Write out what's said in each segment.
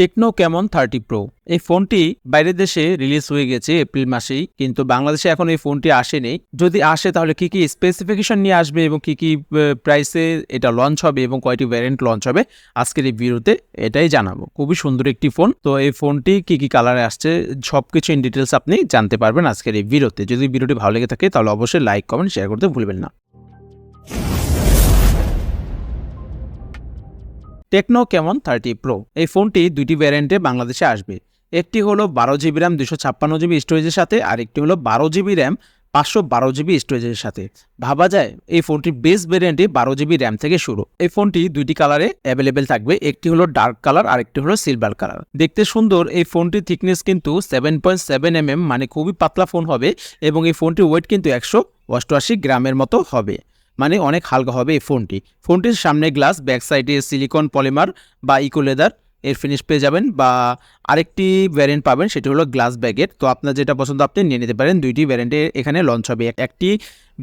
Techno Camon thirty pro? এই ফোনটি বাইরের দেশে রিলিজ হয়ে গেছে এপ্রিল মাসেই, কিন্তু বাংলাদেশে এখন এই ফোনটি আসেনি। যদি আসে, তাহলে কি কি স্পেসিফিকেশন নিয়ে আসবে এবং কি কি প্রাইসে এটা লঞ্চ হবে এবং কয়টি ভ্যারিয়েন্ট লঞ্চ হবে, আজকের এই ভিডিওতে এটাই জানাব। খুবই সুন্দর একটি ফোন। তো এই ফোনটি কি কি কালারে আসছে সব কিছু ইন ডিটেলস আপনি জানতে পারবেন আজকের এই ভিডিওতে। যদি ভিডিওটি ভালো লেগে থাকে, তাহলে অবশ্যই লাইক কমেন্ট শেয়ার করতে ভুলবেন না। টেকনো কেমন থার্টি প্রো এই ফোনটি দুইটি ভ্যারিয়েন্টে বাংলাদেশে আসবে। একটি হলো বারো জিবি র্যাম দুশো ছাপ্পান্ন জিবি স্টোরেজের সাথে, আর একটি হলো বারো জিবি র্যাম পাঁচশো বারো জিবি স্টোরেজের সাথে। ভাবা যায়, এই ফোনটির বেস ভ্যারিয়েন্টে বারো জিবি র্যাম থেকে শুরু। এই ফোনটি দুইটি কালারে অ্যাভেলেবেল থাকবে, একটি হলো ডার্ক কালার আর একটি হলো সিলভার কালার দেখতে সুন্দর, এই ফোনটির থিকনেস কিন্তু seven point seven M M মানে খুবই পাতলা ফোন হবে, এবং এই ফোনটির ওয়েট কিন্তু একশো অষ্টআশি গ্রামের মতো হবে। মানে অনেক হালকা হবে এই ফোনটি। ফোনটির সামনে গ্লাস, ব্যাক সাইডে সিলিকন পলিমার বা ইকো লেদার এর ফিনিশ পেয়ে যাবেন বা আরেকটি ভ্যারিয়েন্ট পাবেন, সেটি হলো গ্লাস ব্যাগের তো আপনার যেটা পছন্দ আপনি নিয়ে নিতে পারেন। দুইটি ভ্যারিয়েন্টে এখানে লঞ্চ হবে। একটি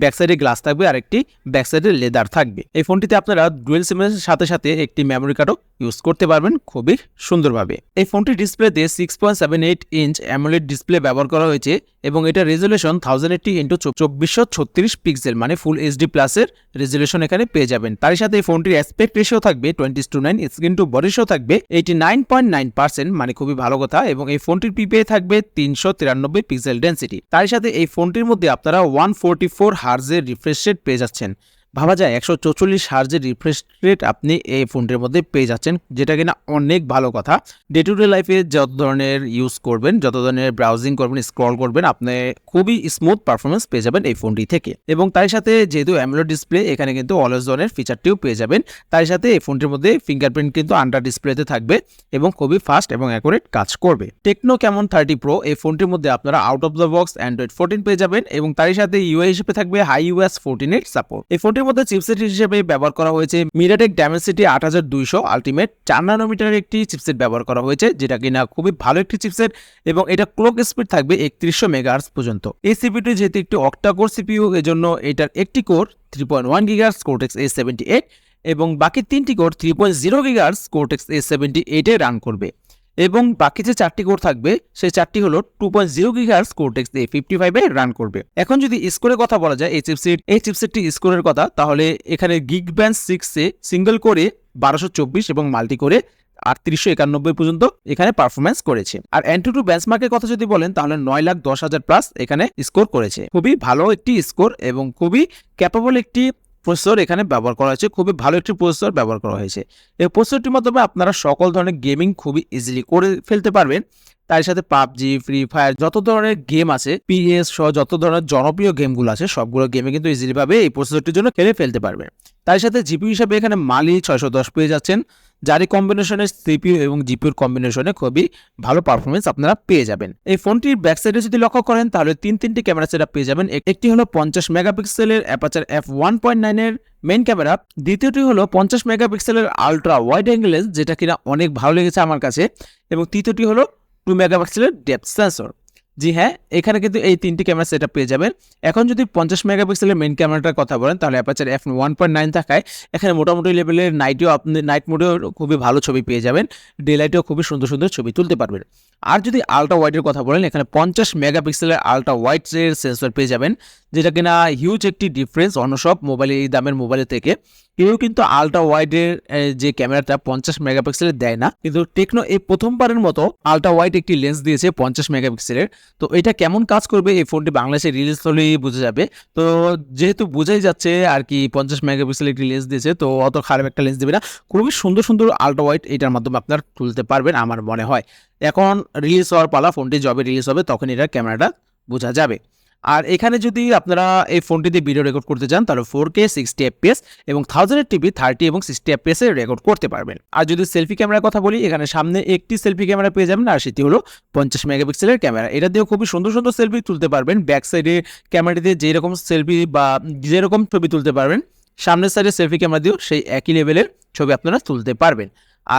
ব্যাক সাইডে গ্লাস থাকবে আর একটি ব্যাক সাইডে লেদার থাকবে। এই ফোনটিতে আপনারা ডুয়েল সিমের সাথে সাথে একটি মেমোরি কার্ডও ইউজ করতে পারবেন খুবই সুন্দরভাবে। এই ফোনটির ডিসপ্লেতে six point seven eight inch AMOLED display ব্যবহার করা হয়েছে এবং এটা রেজুলেশন থাউজেন্ড এইটটি ইন্টু চব্বিশশো ছত্রিশ পিক্সেল মানে ফুল এইচডি প্লাসের রেজুলেশন এখানে পেয়ে যাবেন। তার সাথে এই ফোনটির অ্যাসপেক্ট রেশিও থাকবে twenty two nine screen two body থাকবে eighty nine point nine percent মানে খুবই ভালো কথা এবং এই ফোনটির পিপিআই থাকবে তিনশো তিরানব্বই পিক্সেল ডেন্সিটি তার সাথে এই ফোনটির মধ্যে আপনারা ওয়ান ফোরটি ফোর হার্জের রিফ্রেশ রেট পেয়ে যাচ্ছেন। ভাবা যায়, একশো চৌচল্লিশ হার্জের রিফ্রেশ রেট আপনি এই ফোনটির মধ্যে পেয়ে যাচ্ছেন, যেটা কিনা অনেক ভালো কথা। ডে টু ডে লাইফে যত ধরনের ইউজ করবেন, যত ধরনের ব্রাউজিং করবেন স্ক্রল করবেন, আপনি খুবই স্মুথ পারফরমেন্স পেয়ে যাবেন এই ফোনটি থেকে। এবং তার সাথে যেহেতু অ্যামোলো ডিসপ্লে এখানে কিন্তু অলওয়েজ জনের ফিচারটিও পেয়ে যাবেন। তার সাথে এই ফোনটির মধ্যে ফিঙ্গারপ্রিন্ট কিন্তু আন্ডার ডিসপ্লেতে থাকবে এবং খুবই ফাস্ট এবং অ্যাকুরেট কাজ করবে। টেকনো কেমন থার্টি প্রো এই ফোনটির মধ্যে আপনারা out of the box Android fourteen পেয়ে যাবেন এবং তার সাথে ইউআই হিসেবে থাকবে হাই ইউএস ফোরটিনের সাপোর্ট এই ফোনটির মধ্যে চিপসেট হিসেবে ব্যবহার করা হয়েছে মিরাটেক ড্যামেসিটি আট হাজার দুইশো আলটিমেট চার নানোমিটারের একটি চিপসেট ব্যবহার করা হয়েছে, যেটা কিনা খুবই ভালো একটি চিপসেট এবং এটা ক্লোক স্পিড থাকবে একত্রিশশো মেগাহার্স পর্যন্ত। এই সিপিটি যেহেতু একটি অক্টাকোর সিপিইউ এজন্য এটার একটি core three point one gigahertz cortex A seventy eight এবং বাকি তিনটি core three point zero gigahertz cortex A seventy এইটে রান করবে। এবং বাকি যে চারটি কোর থাকবে, সেই চারটি হলো two point zero gigahertz cortex A fifty ফাইভে রান করবে। এখন যদি স্কোরের কথা বলা যায়, এই চিপসেট এই চিপসেটটি স্কোরের কথা, তাহলে এখানে গিগ ব্যান্ড সিক্সে সিঙ্গেল করে বারোশো চব্বিশ এবং মাল্টি করে আটত্রিশশো একানব্বই পর্যন্ত এখানে পারফরমেন্স করেছে। আর এন্টু টু বেঞ্চমার্কের কথা যদি বলেন, তাহলে নয় লাখ দশ হাজার প্লাস এখানে স্কোর করেছে। খুবই ভালো একটি স্কোর এবং খুবই ক্যাপাবল একটি প্রসেসর এখানে ব্যবহার করা হয়েছে। খুবই ভালো একটি প্রসেসর ব্যবহার করা হয়েছে। এই প্রসেসরটির মাধ্যমে আপনারা সকল ধরনের গেমিং খুবই ইজিলি করে ফেলতে পারবেন। তার সাথে পাবজি ফ্রি ফায়ার যত ধরনের গেম আছে পিএস সহ যত ধরনের জনপ্রিয় গেমগুলো আছে, সবগুলো গেমে কিন্তু ইজিলিভাবে এই প্রসেসরটির জন্য খেলে ফেলতে পারবে তার সাথে জিপি হিসাবে এখানে মালি ছয়শো দশ পেয়ে যাচ্ছেন। যারই কম্বিনেশনের সিপিইউ এবং জিপিউর কম্বিনেশনে খুবই ভালো পারফরমেন্স আপনারা পেয়ে যাবেন। এই ফোনটির ব্যাক সাইডে যদি লক্ষ্য করেন, তাহলে তিন তিনটি ক্যামেরা সেট পেয়ে যাবেন। একটি হলো পঞ্চাশ মেগাপিক্সেলের অ্যাপাচার এফ ওয়ান পয়েন্ট নাইনের মেইন ক্যামেরা দ্বিতীয়টি হলো পঞ্চাশ মেগাপিক্সেলের আলট্রা ওয়াইড অ্যাঙ্গেলেস যেটা কিনা অনেক ভালো লেগেছে আমার কাছে, এবং তৃতীয়টি হলো টু মেগাপিক্সেলের ডেপথ সেন্সর জি হ্যাঁ এখানে কিন্তু এই তিনটি ক্যামেরা সেট পেয়ে যাবেন। এখন যদি পঞ্চাশ মেগাপিক্সেলের মেন ক্যামেরাটার কথা বলেন, তাহলে aperture F one point nine থাকায় এখানে মোটামুটি লেভেলের নাইটেও আপনি নাইট মোডেও খুবই ভালো ছবি পেয়ে যাবেন। ডে লাইটেও খুবই সুন্দর সুন্দর ছবি তুলতে পারবেন। আর যদি আলট্রা ওয়াইডের কথা বলেন, এখানে পঞ্চাশ মেগাপিক্সেলের আলট্রা ওয়াইডের সেন্সর পেয়ে যাবেন, যেটা কিনা হিউজ একটি ডিফারেন্স অন্য সব মোবাইল এই দামের মোবাইলের থেকে। কেউ কিন্তু আলট্রা ওয়াইডের যে ক্যামেরাটা পঞ্চাশ মেগাপিক্সেলের দেয় না, কিন্তু টেকনো এই প্রথমবারের মতো আলট্রা ওয়াইড একটি লেন্স দিয়েছে পঞ্চাশ মেগাপিক্সেলের। তো এটা কেমন কাজ করবে? এই ফোনটি বাংলাদেশে রিলিজ হলেই বোঝা যাবে। তো যেহেতু বোঝাই যাচ্ছে আর কি পঞ্চাশ মেগাপিক্সেল একটি লেন্স দিয়েছে, তো অত খারাপ একটা লেন্স দেবে না। খুবই সুন্দর সুন্দর আলট্রা ওয়াইড এটার মাধ্যমে আপনার তুলতে পারবেন, আমার মনে হয়। এখন রিলিজ হওয়ার পালা ফোনটি যবে রিলিজ হবে তখন এটার ক্যামেরাটা বোঝা যাবে। আর এখানে যদি আপনারা এই ফোনটিতে ভিডিও রেকর্ড করতে চান, তাহলে ফোর কে সিক্সটি এফপিএস এবং থাউজেন্ড টিভি থার্টি এবং সিক্সটি এফপিএস রেকর্ড করতে পারবেন। আর যদি সেলফি ক্যামেরার কথা বলি, এখানে সামনে একটি সেলফি ক্যামেরা পেয়ে যাবেন, আর সেটি হলো পঞ্চাশ মেগাপিক্সেলের ক্যামেরা এটা দিয়েও খুবই সুন্দর সুন্দর সেলফি তুলতে পারবেন। ব্যাক সাইডে ক্যামেরাটিতে যেরকম সেলফি বা যেরকম ছবি তুলতে পারবেন, সামনের সাইডে সেলফি ক্যামেরা দিয়েও সেই একই লেভেলের ছবি আপনারা তুলতে পারবেন।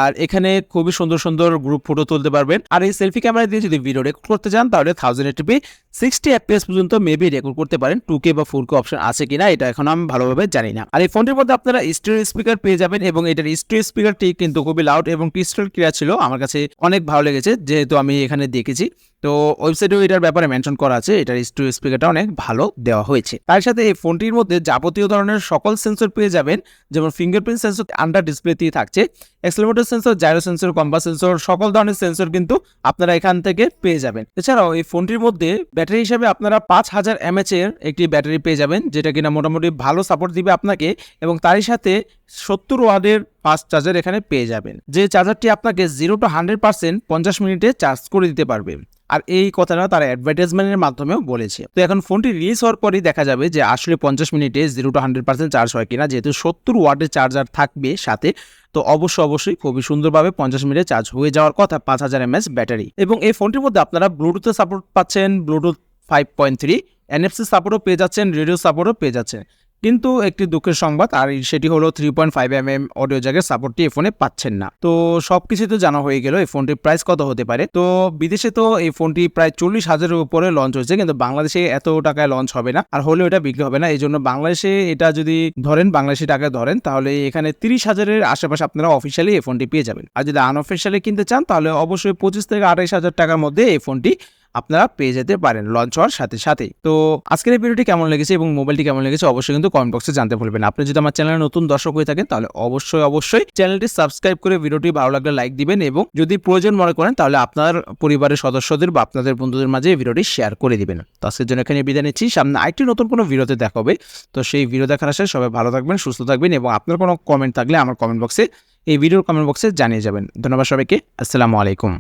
আর এখানে খুবই সুন্দর সুন্দর গ্রুপ ফটো তুলতে পারবেন। আর এই সেলফি ক্যামেরা দিয়ে যদি ভিডিও রেকর্ড করতে চান, তাহলে thousand eighty P sixty FPS পর্যন্ত মেবি রেকর্ড করতে পারেন। টু কে বা ফোর কে অপশন আছে কিনা, এটা এখন আমি ভালোভাবে জানি না। আর এই ফোনটির মধ্যে আপনারা স্টিরিও স্পিকার পেয়ে যাবেন এবং এটার স্টিরিও স্পিকারটি কিন্তু খুবই লাউড এবং ক্রিস্টাল ক্রিয়া ছিল। আমার কাছে অনেক ভালো লেগেছে, যেহেতু আমি এখানে দেখেছি। তো ওয়েবসাইটেও এটার ব্যাপারে মেনশন করা আছে। এটার স্টুডিও স্পিকারটা অনেক ভালো দেওয়া হয়েছে। তার সাথে এই ফোনটির মধ্যে যাবতীয় ধরনের সকল সেন্সর পেয়ে যাবেন, যেমন ফিঙ্গারপ্রিন্ট সেন্সর আন্ডার ডিসপ্লেতেই থাকছে accelerometer sensor gyro sensor compass sensor সকল ধরনের সেন্সর কিন্তু আপনারা এখান থেকে পেয়ে যাবেন। এছাড়াও এই ফোনটির মধ্যে ব্যাটারি হিসেবে আপনারা পাঁচ হাজার এমএচ এর একটি ব্যাটারি পেয়ে যাবেন, যেটা কিনা মোটামুটি ভালো সাপোর্ট দিবে আপনাকে এবং তারই সাথে সত্তর ওয়ার্ডের ফাস্ট চার্জার এখানে পেয়ে যাবেন। যে চার্জারটি আপনাকে জিরো টু হান্ড্রেড পার্সেন্ট পঞ্চাশ মিনিটে চার্জ করে দিতে পারবে। আর এই কথাটা তারা অ্যাডভার্টাইজমেন্টের মাধ্যমেও বলেছে। তো এখন ফোনটি রিলিজ হওয়ার পরেই দেখা যাবে যে আসলে পঞ্চাশ মিনিটে zero two hundred percent charge হয় কিনা। যেহেতু সত্তর ওয়াটের চার্জার থাকবে সাথে, তো অবশ্যই অবশ্যই খুবই সুন্দরভাবে পঞ্চাশ মিনিটে চার্জ হয়ে যাওয়ার কথা পাঁচ হাজার এমএস ব্যাটারি এবং এই ফোনটির মধ্যে আপনারা ব্লুটুথে সাপোর্ট পাচ্ছেন Bluetooth five point three NFC সাপোর্টও পেয়ে যাচ্ছেন রেডিও সাপোর্টও পেয়ে যাচ্ছেন। কিন্তু একটি দুঃখের সংবাদ, আর সেটি হলো three point five M M audio জায়গার সাপোর্টটি এই ফোনে পাচ্ছেন না। তো সব কিছু তো জানা হয়ে গেল, এই ফোনটির প্রাইস কত হতে পারে? তো বিদেশে তো এই ফোনটি প্রায় চল্লিশ হাজারের উপরে লঞ্চ হয়েছে, কিন্তু বাংলাদেশে এত টাকায় লঞ্চ হবে না, আর হলেও এটা বিক্রি হবে না, এই জন্য বাংলাদেশে এটা যদি ধরেন, বাংলাদেশি টাকায় ধরেন, তাহলে এখানে তিরিশ হাজারের আশেপাশে আপনারা অফিসিয়ালি এই ফোনটি পেয়ে যাবেন। আর যদি আনঅফিসিয়ালি কিনতে চান, তাহলে অবশ্যই পঁচিশ থেকে আঠাইশ হাজার টাকার মধ্যে এই ফোনটি আপনারা পেয়ে যেতে পারেন লঞ্চ হওয়ার সাথে সাথে তো আজকের এই ভিডিওটি কেমন লেগেছে এবং মোবাইলটি কেমন লেগেছে অবশ্যই কিন্তু কমেন্ট বক্সে জানতে ভুলবেন আপনি যদি আমার চ্যানেলে নতুন দর্শক হয়ে থাকেন, তাহলে অবশ্যই অবশ্যই চ্যানেলটি সাবস্ক্রাইব করে ভিডিওটি ভালো লাগলে লাইক দিবেন এবং যদি প্রয়োজন মনে করেন, তাহলে আপনার পরিবারের সদস্যদের বা আপনাদের বন্ধুদের মাঝে এই ভিডিওটি শেয়ার করে দিবেন। তো আজকের জন্য এখানে বিদায় নিচ্ছি। সামনে আরেকটি নতুন কোনো ভিডিওতে দেখা হবে। তো সেই ভিডিও দেখার আসায় সবাই ভালো থাকবেন, সুস্থ থাকবেন এবং আপনার কোনো কমেন্ট থাকলে আমার কমেন্ট বক্সে এই ভিডিওর কমেন্ট বক্সে জানিয়ে যাবেন। ধন্যবাদ সবাইকে। আসসালামু আলাইকুম।